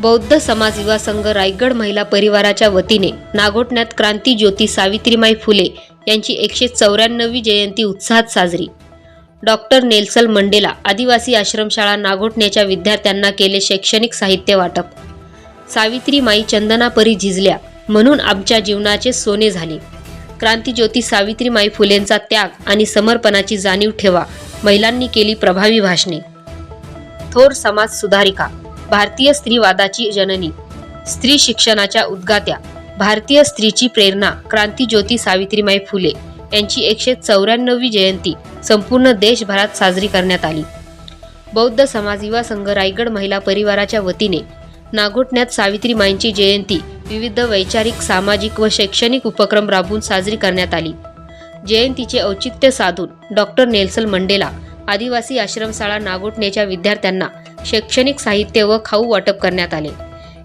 बौद्ध समाज युवा संघ रायगड महिला परिवाराच्या वतीने नागोठण्यात क्रांती ज्योती सावित्रीमाई फुले यांची एकशे चौऱ्याण्णवी जयंती उत्साहात साजरी. डॉक्टर नेल्सल मंडेला आदिवासी आश्रमशाळा नागोठण्याच्या विद्यार्थ्यांना केले शैक्षणिक साहित्य वाटप. सावित्रीमाई चंदनापरी झिजल्या म्हणून आमच्या जीवनाचे सोने झाले. क्रांतीज्योती सावित्रीमाई फुलेंचा त्याग आणि समर्पणाची जाणीव ठेवा. महिलांनी केली प्रभावी भाषणे. थोर समाज सुधारिका. भारतीय स्त्रीवादाची जननी. स्त्री शिक्षणाच्या उद्गात्या. भारतीय स्त्रीची प्रेरणा क्रांतीज्योती सावित्रीमाई फुले यांची एकशे चौऱ्याण्णवी जयंती संपूर्ण देशभरात साजरी करण्यात आली. बौद्ध समाज युवा संघ रायगड महिला परिवाराच्या वतीने नागोठण्यात सावित्रीमाईंची जयंती विविध वैचारिक सामाजिक व शैक्षणिक उपक्रम राबवून साजरी करण्यात आली. जयंतीचे औचित्य साधून डॉक्टर नेल्सन मंडेला आदिवासी आश्रमशाळा नागोठण्याच्या विद्यार्थ्यांना शैक्षणिक साहित्य व खाऊ वाटप करण्यात आले.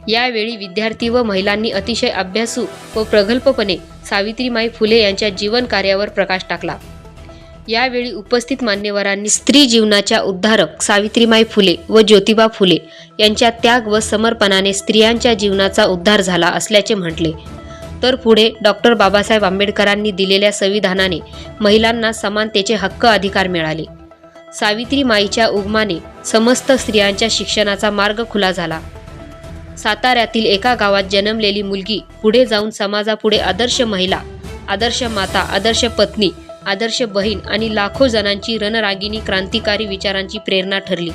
यावेळी विद्यार्थी व महिलांनी अतिशय अभ्यासू व प्रगल्भपणे सावित्रीमाई फुले यांच्या जीवन कार्यावर प्रकाश टाकला. यावेळी उपस्थित मान्यवरांनी स्त्री जीवनाच्या उद्धारक सावित्रीमाई फुले व ज्योतिबा फुले यांच्या त्याग व समर्पणाने स्त्रियांच्या जीवनाचा उद्धार झाला असल्याचे म्हटले. तर पुढे डॉक्टर बाबासाहेब आंबेडकरांनी दिलेल्या संविधानाने महिलांना समानतेचे हक्क अधिकार मिळाले. सावित्री माईच्या उगमाने समस्त स्त्रियांच्या शिक्षणाचा मार्ग खुला झाला. साताऱ्यातील एका गावात जन्मलेली मुलगी पुढे जाऊन समाजापुढे आदर्श महिला आदर्श माता आदर्श पत्नी आदर्श बहीण आणि लाखो जणांची रणरागिणी क्रांतिकारी विचारांची प्रेरणा ठरली.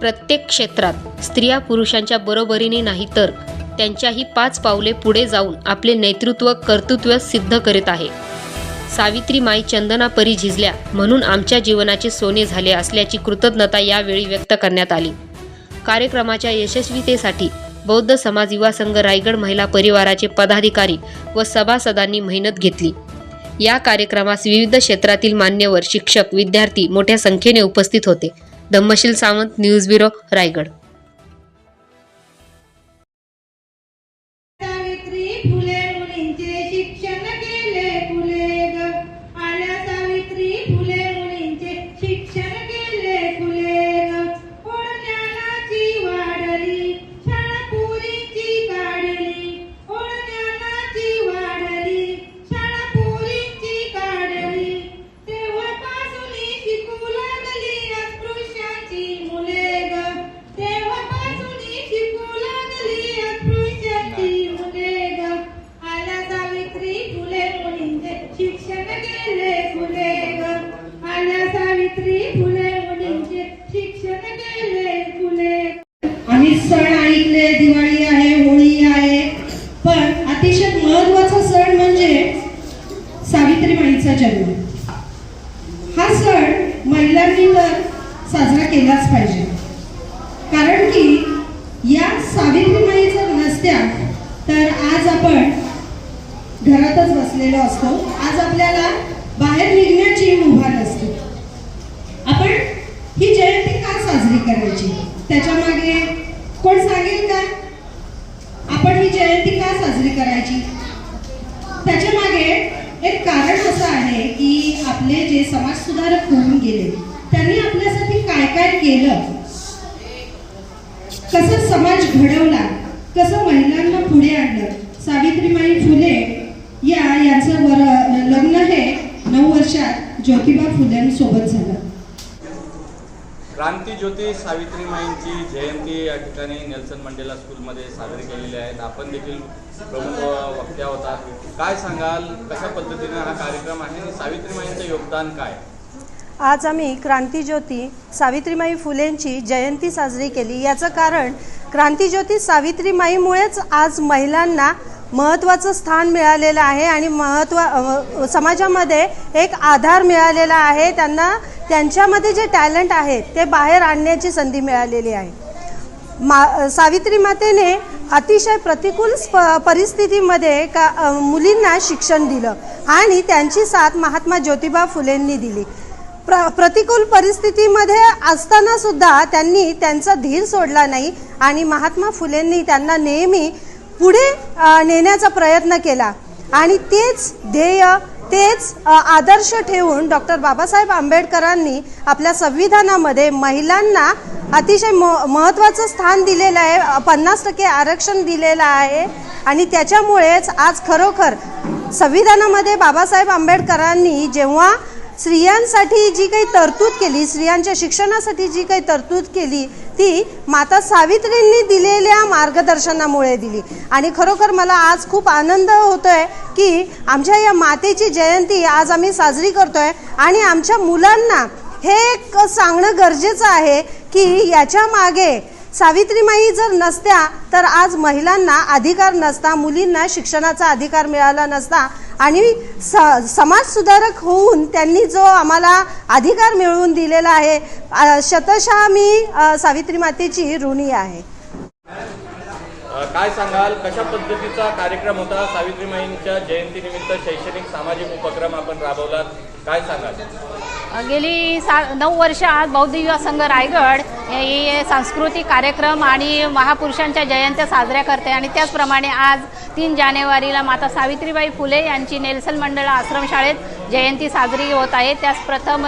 प्रत्येक क्षेत्रात स्त्रिया पुरुषांच्या बरोबरीने नाही तर त्यांच्याही पाच पावले पुढे जाऊन आपले नेतृत्व कर्तृत्व सिद्ध करीत आहे. सावित्री माई चंदना परी झिजल्या म्हणून आमच्या जीवनाचे सोने झाले असल्याची कृतज्ञता यावेळी व्यक्त करण्यात आली. कार्यक्रमाच्या यशस्वीतेसाठी बौद्ध समाज युवा संघ रायगड महिला परिवाराचे पदाधिकारी व सभासदांनी मेहनत घेतली. या कार्यक्रमास विविध क्षेत्रातील मान्यवर शिक्षक विद्यार्थी मोठ्या संख्येने उपस्थित होते. Dhammasheel Sawant news bureau Raigad. सण ऐकले दिवाळी आहे होळी आहे. पण अतिशय महत्त्वाचा सण म्हणजे सावित्रीबाईंचा जन्म. हा सण महिलांनी तर साजरा केलाच पाहिजे. कारण की या सावित्रीबाई जर नसत्या तर आज आपण घरातच बसलेलो असतो. आज आपल्याला बाहेर निघण्याची मुभा नसते. आपण ही जयंती का साजरी करायची? त्याच्यामागे कोण सांगेल का? आपण ही जयंती का साजरी करायची? त्याच्यामागे एक कारण असं आहे की आपले जे समाज सुधारक होऊन गेले त्यांनी आपल्यासाठी काय काय केलं? कसं समाज घडवला? कसं महिलांना पुढे आणलं? सावित्रीबाई फुले या यांचं वर लग्न हे नऊ वर्षात ज्योतिबा फुलेंसोबत झालं. क्रांती ज्योती सावित्रीमाईंची जयंती या ठिकाणी नेल्सन मंडेला स्कूलमध्ये साजरी केलेली आहेत आपण देखील प्रमुख वक्त्या होतात. काय सांगाल? कशा पद्धतीने हा कार्यक्रम आहे? आणि सावित्रीमाईंचं योगदान काय? आज आम्ही क्रांतीज्योती सावित्रीमाई फुलेंची जयंती साजरी केली. याचं कारण क्रांतीज्योती सावित्रीमाईमुळेच आज महिलांना महत्त्वाचं स्थान मिळालेलं आहे आणि महत्त्व समाजामध्ये एक आधार मिळालेला आहे. त्यांना त्यांच्यामध्ये जे टॅलेंट आहे ते बाहेर आणण्याची संधी मिळालेली आहे. मा सावित्री मातेने अतिशय प्रतिकूल स्प परिस्थितीमध्ये का मुलींना शिक्षण दिलं आणि त्यांची साथ महात्मा ज्योतिबा फुलेंनी दिली. प्र प्रतिकूल परिस्थितीमध्ये असताना सुद्धा त्यांनी त्यांचा धीर सोडला नाही आणि महात्मा फुलेंनी त्यांना नेहमी पुढे नेण्याचा प्रयत्न केला. आणि तेच ध्येय तेच आदर्श ठेवून डॉक्टर बाबासाहेब आंबेडकरांनी आपल्या संविधानामध्ये महिलांना अतिशय म महत्त्वाचं स्थान दिलेलं आहे पन्नास टक्के आरक्षण दिलेलं आहे आणि त्याच्यामुळेच आज खरोखर संविधानामध्ये बाबासाहेब आंबेडकरांनी जेव्हा स्त्रियांसाठी जी काही तरतूद केली स्त्रियांच्या शिक्षणासाठी जी काही तरतूद केली ती माता सावित्रींनी दिलेल्या मार्गदर्शनामुळे दिली. आणि खरोखर मला आज खूप आनंद होतो आहे की आमच्या या मातेची जयंती आज आम्ही साजरी करतो आहे आणि आमच्या मुलांना हे एक सांगणं गरजेचं आहे की याच्या मागे सावित्रीमाई जर नसत्या तर आज महिलांना अधिकार नसता मुलींना शिक्षणाचा अधिकार मिळाला नसता आणि स समाज सुधारक होऊन त्यांनी जो आम्हाला अधिकार मिळवून दिलेला आहे शतशः मी सावित्री मातेची ऋणी आहे. काय सांगाल? कशा पद्धतीचा कार्यक्रम होता? सावित्रीमाईंच्या जयंतीनिमित्त शैक्षणिक सामाजिक उपक्रम आपण राबवलात. काय सांगाल? गेली सा नऊ वर्ष आज बौद्ध युवा संघ रायगड हे सांस्कृतिक कार्यक्रम आणि महापुरुषांच्या जयंत्या साजऱ्या करते आणि त्याचप्रमाणे आज तीन जानेवारीला माता सावित्रीबाई फुले यांची नेल्सन मंडळ आश्रमशाळेत जयंती साजरी होत आहे. त्यास प्रथम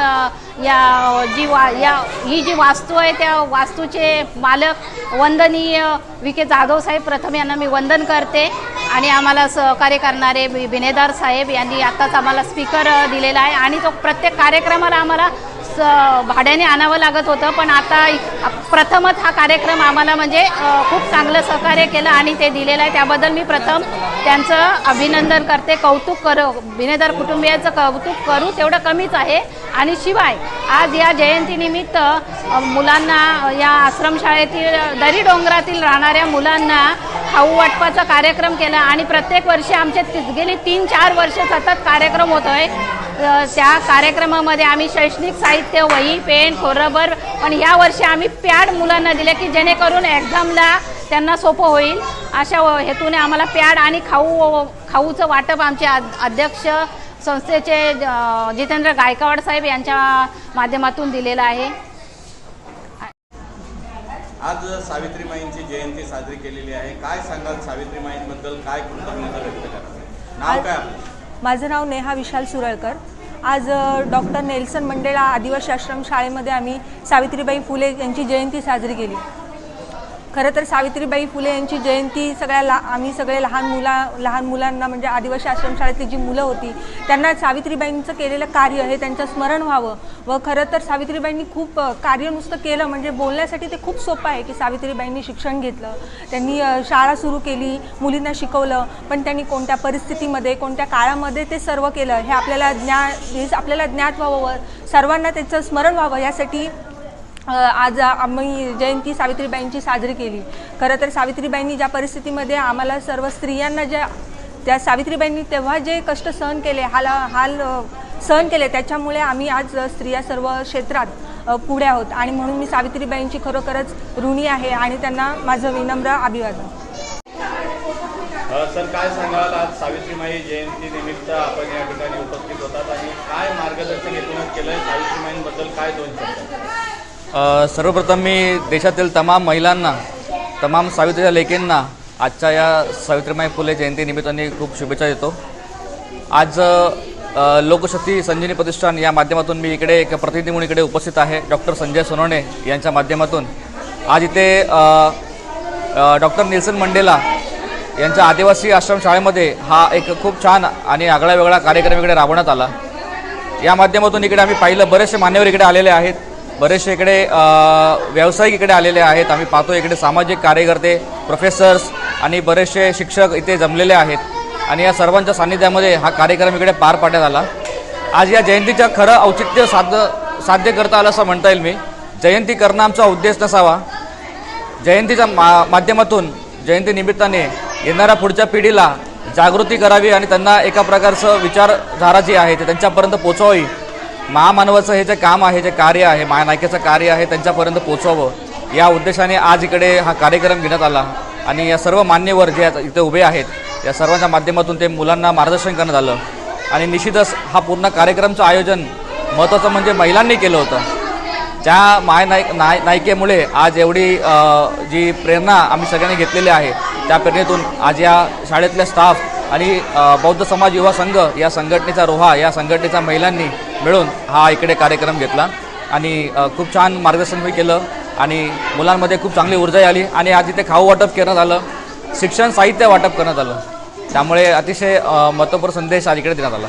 या जी वा या ही जी वास्तू आहे त्या वास्तूचे मालक वंदनीय विखे जाधव साहेब प्रथम यांना मी वंदन करते. आणि आम्हाला सहकार्य करणारे विनेदार बिनेदार साहेब यांनी आत्ताच आम्हाला स्पीकर दिलेला आहे. आणि तो प्रत्येक कार्यक्रमाला आम्हाला स भाड्याने आणावं लागत होतं. पण आता इ- प्रथमच हा कार्यक्रम आम्हाला म्हणजे खूप चांगलं सहकार्य केलं आणि ते दिलेलं आहे. त्याबद्दल मी प्रथम त्यांचं अभिनंदन करते. कौतुक कर बिनेदार कुटुंबियांचं कौतुक करू. तेवढं कमीच आहे. आणि शिवाय आज या जयंतीनिमित्त मुलांना या आश्रमशाळेतील दरी डोंगरातील राहणाऱ्या मुलांना खाऊ वाटपाचा कार्यक्रम केला आणि प्रत्येक वर्षी आमचे गेली तीन चार वर्ष सतत कार्यक्रम होतोय. आहे त्या कार्यक्रमामध्ये आम्ही शैक्षणिक साहित्य वही पेन खोरबर पण या वर्षी आम्ही पॅड मुलांना दिले की जेणेकरून एक्झामला त्यांना सोपं होईल. अशा व- हेतूने आम्हाला पॅड आणि खाऊ खाऊचं वाटप आमचे अध्यक्ष संस्थेचे जितेंद्र गायकवाड साहेब यांच्या माध्यमातून दिलेलं आहे. आज सावित्रीमाईंची जयंती साजरी केलेली आहे. काय सांगाल सावित्रीमाईंबद्दल काय कृतज्ञता व्यक्त करा नाव काय माझं नाव नेहा विशाल सुरळकर. आज डॉक्टर नेल्सन मंडेला आदिवासी आश्रम शाळेमध्ये आम्ही सावित्रीबाई फुले यांची जयंती साजरी केली. खरं तर सावित्रीबाई फुले यांची जयंती सगळ्या ला आम्ही सगळे लहान मुला लहान मुलांना म्हणजे आदिवासी आश्रमशाळेतली जी मुलं होती त्यांना सावित्रीबाईंचं केलेलं कार्य हे त्यांचं स्मरण व्हावं व खरं तर सावित्रीबाईंनी खूप कार्य नुसतं केलं म्हणजे बोलण्यासाठी ते खूप सोपं आहे की सावित्रीबाईंनी शिक्षण घेतलं त्यांनी शाळा सुरू केली मुलींना शिकवलं पण त्यांनी कोणत्या परिस्थितीमध्ये कोणत्या काळामध्ये ते सर्व केलं हे आपल्याला ज्ञा हेच आपल्याला ज्ञात व्हावं सर्वांना त्याचं स्मरण व्हावं यासाठी आज आम्ही जयंती सावित्रीबाईंची साजरी केली. खरं तर सावित्रीबाईंनी ज्या परिस्थितीमध्ये आम्हाला सर्व स्त्रियांना ज्या त्या सावित्रीबाईंनी तेव्हा जे कष्ट सहन केले हाल हाल सहन केले त्याच्यामुळे आम्ही आज स्त्रिया सर्व क्षेत्रात पुढे आहोत. आणि म्हणून मी सावित्रीबाईंची खरोखरच ऋणी आहे आणि त्यांना माझं विनम्र अभिवादन. सर काय सांगाल? आज सावित्रीमाई जयंती निमित्त आपण या ठिकाणी उपस्थित होतात आणि काय मार्गदर्शन एकूणच केलंय सावित्रीमाईंबद्दल काय दोन सर्वप्रथम मी देशातील तमाम महिलांना तमाम सावित्रीच्या लेखींना आजच्या या सावित्रीमाई फुले जयंतीनिमित्ताने खूप शुभेच्छा देतो. आज लोकशक्ती संजीवनी प्रतिष्ठान या माध्यमातून मी इकडे एक प्रतिनिधी म्हणून इकडे उपस्थित आहे डॉक्टर संजय सोनवणे यांच्या माध्यमातून. आज इथे डॉक्टर निल्सन मंडेला यांच्या आदिवासी आश्रम शाळेमध्ये हा एक खूप छान आणि आगळा वेगळा कार्यक्रम इकडे राबवण्यात आला. या माध्यमातून इकडे आम्ही पाहिलं बरेचसे मान्यवर इकडे आलेले आहेत. बरेचसे इकडे व्यावसायिक इकडे आलेले आहेत. आम्ही पाहतो इकडे सामाजिक कार्यकर्ते प्रोफेसर्स आणि बरेचसे शिक्षक इथे जमलेले आहेत. आणि या सर्वांच्या सान्निध्यामध्ये हा कार्यक्रम इकडे पार पाडण्यात आला. आज या जयंतीचं खरं औचित्य साध्य साध्य करता आलं असं म्हणता येईल मी. जयंती करणं आमचा उद्देश नसावा. जयंतीच्या मा माध्यमातून जयंती निमित्ताने येणाऱ्या पुढच्या पिढीला जागृती करावी आणि त्यांना एका प्रकारचं विचारधारा जी आहे ते त्यांच्यापर्यंत पोचवावी महामानवाचं हे जे काम आहे जे कार्य आहे महानायकाचं कार्य आहे त्यांच्यापर्यंत पोचवावं या उद्देशाने आज इकडे हा कार्यक्रम घेण्यात आला. आणि या सर्व मान्यवर जे इथे उभे आहेत या सर्वांच्या माध्यमातून ते मुलांना मार्गदर्शन करण्यात आलं. आणि निश्चितच हा पूर्ण कार्यक्रमचं आयोजन महत्त्वाचं म्हणजे महिलांनी केलं होतं. त्या महानायक नाय नायिकेमुळे आज एवढी जी प्रेरणा आम्ही सगळ्यांनी घेतलेली आहे त्या प्रेरणेतून आज या शाळेतल्या स्टाफ आणि बौद्ध समाज युवा संघ या संघटनेचा रोहा या संघटनेच्या महिलांनी मिळून हा इकडे कार्यक्रम घेतला. आणि खूप छान मार्गदर्शनही केलं आणि मुलांमध्ये खूप चांगली ऊर्जा आली आणि आज इथे खाऊ वाटप करण्यात आलं शिक्षण साहित्य वाटप करण्यात आलं. त्यामुळे अतिशय महत्त्वपूर्ण संदेश आज इकडे देण्यात आला.